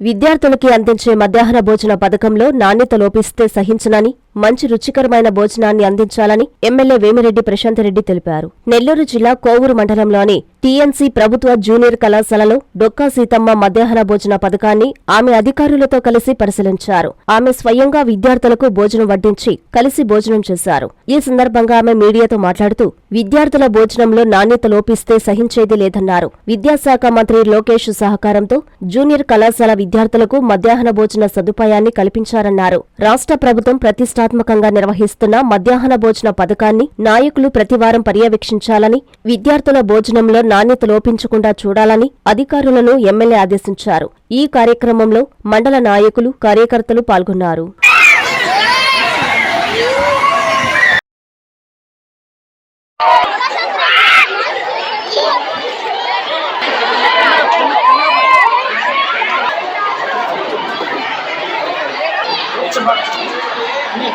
విద్యార్థులకి అందించే మధ్యాహ్న భోజన పథకంలో నాణ్యత లోపిస్తే సహించనని మంచి రుచికరమైన భోజనాన్ని అందించాలని ఎమ్మెల్యే వేమిరెడ్డి ప్రశాంతరెడ్డి తెలిపారు. నెల్లూరు జిల్లా కోవూరు మండలంలోని టీఎన్సీ ప్రభుత్వ జూనియర్ కళాశాలలో డొక్కా సీతమ్మ మధ్యాహ్న భోజన పథకాన్ని ఆమె అధికారులతో కలిసి పరిశీలించారు. ఆమె స్వయంగా విద్యార్థులకు భోజనం వడ్డించి కలిసి భోజనం చేశారు. ఈ సందర్భంగా ఆమె మీడియాతో మాట్లాడుతూ విద్యార్థుల భోజనంలో నాణ్యత లోపిస్తే సహించేది లేదన్నారు. విద్యాశాఖ మంత్రి లోకేష్ సహకారంతో జూనియర్ కళాశాల విద్యార్థులకు మధ్యాహ్న భోజన సదుపాయాన్ని కల్పించారన్నారు. రాష్ట్ర ప్రభుత్వం ప్రతిష్టాత్మకంగా నిర్వహిస్తున్న మధ్యాహ్న భోజన పథకాన్ని నాయకులు ప్రతివారం పర్యవేక్షించాలని విద్యార్థుల భోజనంలో నాణ్యత లోపించకుండా చూడాలని అధికారులను ఎమ్మెల్యే ఆదేశించారు ఈ కార్యక్రమంలో మండల నాయకులు కార్యకర్తలు పాల్గొన్నారు Thank you. మా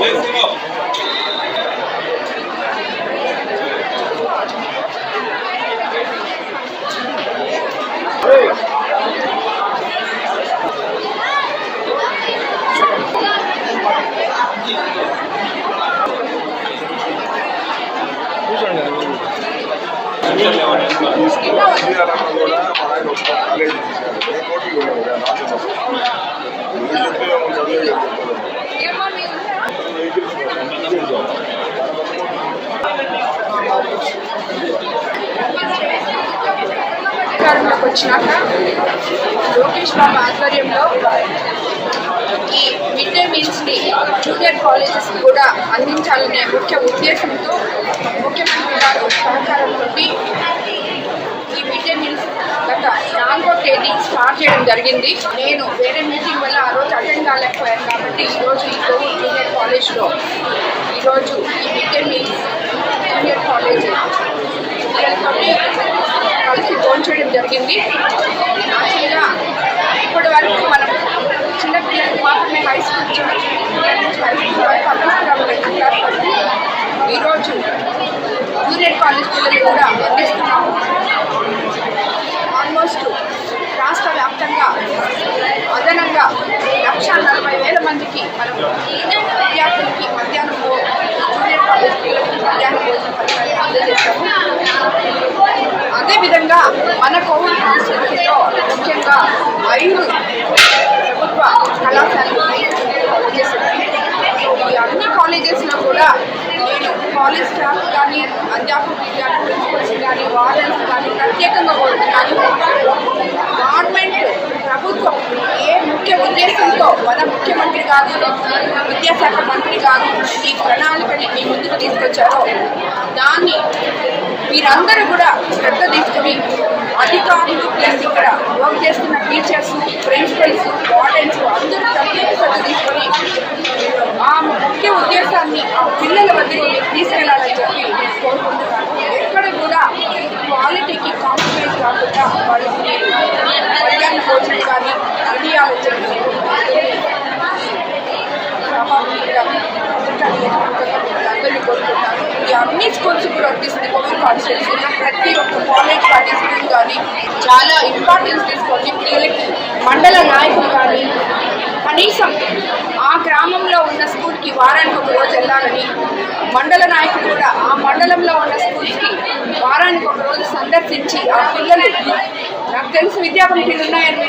ఆయన ఒక కాలేజ్ చేశారు ఏ కోటి కూడా కదా నాతో ఇది చెప్తే ఏమో చదివే అధికారంలోకి వచ్చినాక లోకేష్ బాబు ఆధ్వర్యంలో ఈ మిడ్ డే మీల్స్ని జూనియర్ కాలేజెస్ కూడా అందించాలనే ముఖ్య ఉద్దేశంతో ముఖ్యమంత్రి గారు నుండి ఈ మిడ్ డే మీల్స్ గత నాలుగో తేదీ స్టార్ట్ చేయడం జరిగింది. నేను వేరే మీటింగ్ వల్ల ఆ రోజు అటెండ్ కాలేకపోయాను కాబట్టి ఈరోజు ఈ కోవిడ్ జూనియర్ కాలేజ్లో ఈరోజు ఈ mid day meals junior college పిల్లలతోటి కలిసి చేయడం జరిగింది. యాక్చువల్గా ఇప్పటి వరకు మనం చిన్నపిల్లలకి మాత్రమే హై స్కూల్ చిన్న నుంచి హై స్కూల్ వరకు టెన్త్ క్లాస్ వరకు ఈరోజు జూనియర్ కాలేజ్ పిల్లలు కూడా అందిస్తున్నాము. ఆల్మోస్ట్ రాష్ట్ర వ్యాప్తంగా అదనంగా లక్ష నలభై వేల మందికి మనం విద్యార్థులకి మధ్యాహ్నం భో- జూనియర్ కాలేజ్ పిల్లలకి మధ్యాహ్నం భోజన పథకాన్ని అందజేస్తాము అదేవిధంగా మన కోవిడ్ కాన్స్టిట్యూషన్లో ముఖ్యంగా ఐదు ప్రభుత్వ కళాశాలలు ఉన్నాయి కాలేజెస్ ఉన్నాయి. సో ఈ అన్ని కాలేజెస్లో కూడా నేను కాలేజ్ స్టాఫ్ కానీ అధ్యాపకులు కానీ ప్రిన్సిపల్స్ కానీ వార్డెన్స్ కానీ ప్రత్యేకంగా కోరుతున్నాను గవర్నమెంట్ ప్రభుత్వం ఏ ముఖ్య ఉద్దేశంతో మన ముఖ్యమంత్రి కాదు విద్యాశాఖ మంత్రి కాదు ఈ ప్రణాళికని మీ ముందుకు తీసుకొచ్చారో దాన్ని మీరందరూ కూడా శ్రద్ధ తీసుకుని అధికారులు ప్లస్ ఇక్కడ వర్క్ చేస్తున్న టీచర్స్ ప్రిన్సిపల్స్ వార్డెన్స్ అందరూ ప్రత్యేక శ్రద్ధ తీసుకొని ఆ ముఖ్య ఉద్దేశాన్ని ఆ పిల్లల వద్దకు తీసుకెళ్ళాలి. అన్ని స్కూల్స్ కూడా వర్తిస్తుంది కోవిడ్ కాన్షియస్ ప్రతి ఒక్క కాలేజ్ పార్టిసిపెంట్ కానీ చాలా ఇంపార్టెన్స్ తీసుకొని పిల్లలకి మండల నాయకులు కానీ కనీసం ఆ గ్రామంలో ఉన్న స్కూల్కి వారానికి ఒక రోజు వెళ్ళాలని మండల నాయకులు కూడా ఆ మండలంలో ఉన్న స్కూల్స్కి వారానికి ఒక రోజు సందర్శించి ఆ పిల్లలు నాకు తెలిసి విద్యాపంపిలు ఉన్నాయని